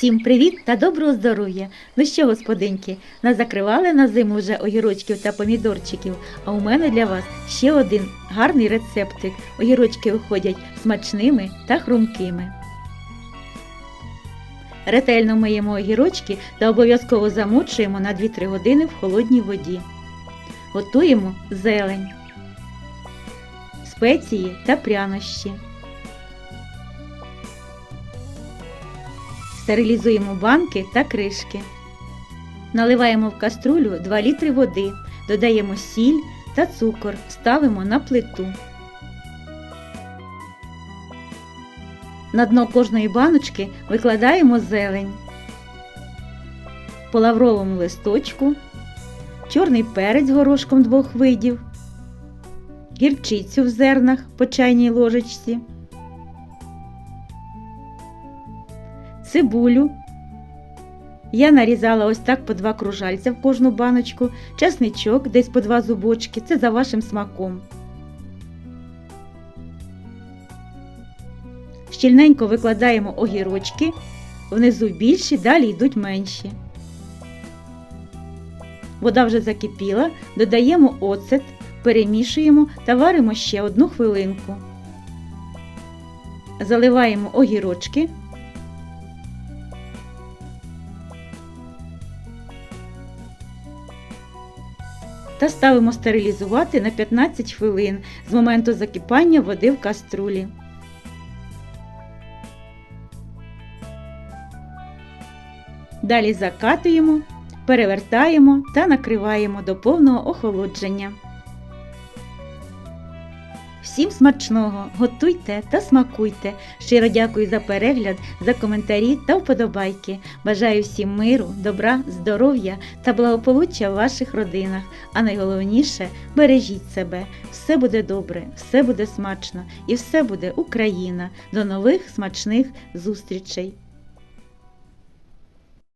Всім привіт та доброго здоров'я! Ну що, господинки, назакривали на зиму вже огірочків та помідорчиків, а у мене для вас ще один гарний рецептик. Огірочки виходять смачними та хрумкими. Ретельно миємо огірочки та обов'язково замочуємо на 2-3 години в холодній воді. Готуємо зелень, спеції та прянощі. Стерилізуємо банки та кришки. Наливаємо в каструлю 2 літри води, додаємо сіль та цукор, ставимо на плиту. На дно кожної баночки викладаємо зелень, по лавровому листочку, чорний перець горошком двох видів, гірчицю в зернах по чайній ложечці. Цибулю. Я нарізала ось так по два кружальця в кожну баночку, чесничок десь по два зубочки, це за вашим смаком. Щільненько викладаємо огірочки, внизу більші, далі йдуть менші. Вода вже закипіла, додаємо оцет, перемішуємо та варимо ще одну хвилинку. Заливаємо огірочки. Та ставимо стерилізувати на 15 хвилин з моменту закипання води в каструлі. Далі закатуємо, перевертаємо та накриваємо до повного охолодження. Всім смачного! Готуйте та смакуйте! Щиро дякую за перегляд, за коментарі та вподобайки. Бажаю всім миру, добра, здоров'я та благополуччя в ваших родинах. А найголовніше бережіть себе. Все буде добре, все буде смачно і все буде Україна. До нових смачних зустрічей!